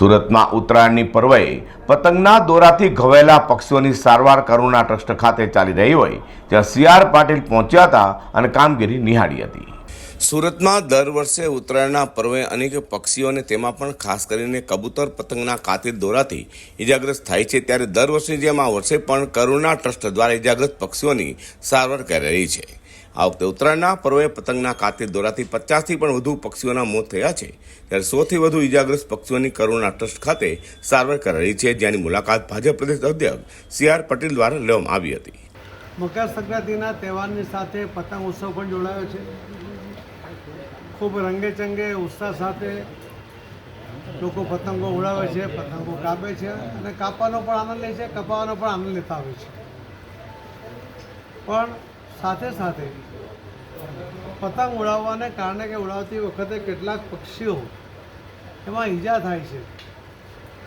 સુરતમાં ઉત્તરાયણની પર્વે પતંગના દોરાથી ઘવાયેલા પક્ષીઓની સારવાર કરુણા ટ્રસ્ટ ખાતે ચાલી રહી હોય ત્યાં સી આર પાટીલ પહોંચ્યા હતા અને કામગીરી નિહાળી હતી. સુરતમાં દર વર્ષે ઉત્તરાયણના પર્વે અનેક પક્ષીઓને તેમાં પણ ખાસ કરીને કબૂતર પતંગના કાતિલ દોરાથી ઇજાગ્રસ્ત થાય છે. ત્યારે દર વર્ષની જેમ આ વર્ષે પણ કરુણા ટ્રસ્ટ દ્વારા ઇજાગ્રસ્ત પક્ષીઓની સારવાર કરી રહી છે. આ વખતે ઉત્તરાયણના પર્વે પતંગના કાતિલ દોરાથી પચાસથી પણ વધુ પક્ષીઓના મોત થયા છે. ત્યારે સોથી વધુ ઇજાગ્રસ્ત પક્ષીઓની કરુણા ટ્રસ્ટ ખાતે સારવાર કરાઈ છે, જેની મુલાકાત ભાજપ પ્રદેશ અધ્યક્ષ સી આર પટેલ દ્વારા લેવામાં આવી હતી. મકર સંક્રાંતિના તહેવારની સાથે પતંગ ઉત્સવ પણ જોડાયો છે. ખૂબ રંગેચંગે ઉત્સાહ સાથે લોકો પતંગો ઉડાવે છે, પતંગો કાપે છે અને કાપવાનો પણ આનંદ લે છે, કપાવાનો પણ આનંદ લેતા હોય છે. પણ સાથે સાથે પતંગ ઉડાવવાને કારણે કે ઉડાવતી વખતે કેટલાક પક્ષીઓ એમાં ઈજા થાય છે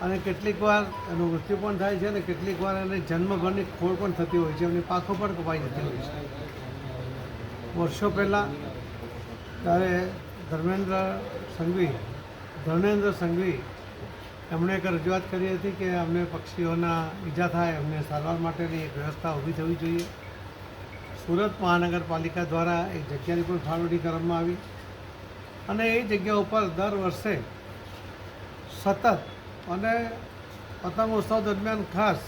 અને કેટલીક વાર એનું મૃત્યુ પણ થાય છે અને કેટલીક વાર એને જન્મભરની ખોળ પણ થતી હોય છે, એમની પાખો પણ કપાઈ જતી હોય છે. વર્ષો પહેલાં ત્યારે ધર્મેન્દ્ર સંઘવી ધર્મેન્દ્ર સંઘવી એમણે એક રજૂઆત કરી હતી કે અમને પક્ષીઓના ઈજા થાય એમને સારવાર માટેની એક વ્યવસ્થા ઊભી થવી જોઈએ. સુરત મહાનગરપાલિકા દ્વારા એક જગ્યાની પણ ફાળવણી કરવામાં આવી અને એ જગ્યા ઉપર દર વર્ષે સતત અને પતંગોત્સવ દરમિયાન ખાસ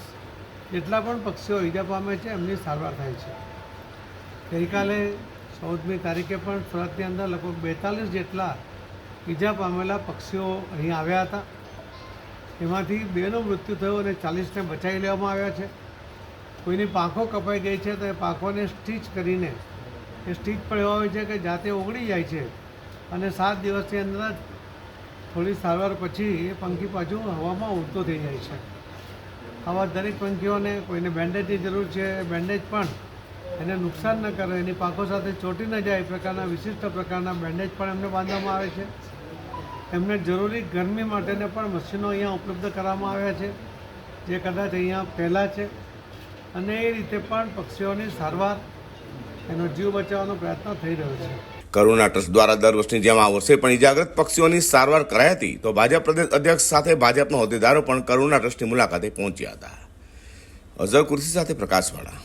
જેટલા પણ પક્ષીઓ ઈજા પામે છે, એમની સારવાર થાય છે. ગઈકાલે ચૌદમી તારીખે પણ સુરતની અંદર લગભગ બેતાલીસ જેટલા ઈજા પામેલા પક્ષીઓ અહીં આવ્યા હતા. એમાંથી બેનું મૃત્યુ થયું અને ચાલીસને બચાવી લેવામાં આવ્યા છે. કોઈની પાંખો કપાઈ ગઈ છે તો એ પાંખોને સ્ટીચ કરીને એ સ્ટીચ પણ એવા હોય છે કે જાતે ઓગળી જાય છે. અને સાત દિવસની અંદર જ થોડી સારવાર પછી એ પંખી પાછું હવામાં ઉડતો થઈ જાય છે. આવા દરેક પંખીઓને કોઈને બેન્ડેજની જરૂર છે બેન્ડેજ પણ એને નુકસાન ન કરે, એની પાંખો સાથે ચોંટી ન જાય, એ પ્રકારના વિશિષ્ટ પ્રકારના બેન્ડેજ પણ એમને બાંધવામાં આવે છે. એમને જરૂરી ગરમી માટેને પણ મશીનો અહીંયા ઉપલબ્ધ કરવામાં આવ્યા છે. જે કદાચ અહીંયા પહેલાં છે. અને એ રીતે પણ પક્ષીઓની સારવાર એનો જીવ બચાવવાનો પ્રયત્ન થઈ રહ્યો છે. કરુણા ટ્રસ્ટ દ્વારા દર વર્ષની જેમ આ વર્ષે પણ ઇજાગ્રસ્ત પક્ષીઓની સારવાર કરાઈ હતી, તો ભાજપ પ્રદેશ અધ્યક્ષ સાથે ભાજપના હોદ્દેદારો પણ કરુણા ટ્રસ્ટની મુલાકાતે પહોંચ્યા હતા. અઝર કુર્સી સાથે પ્રકાશવાળા.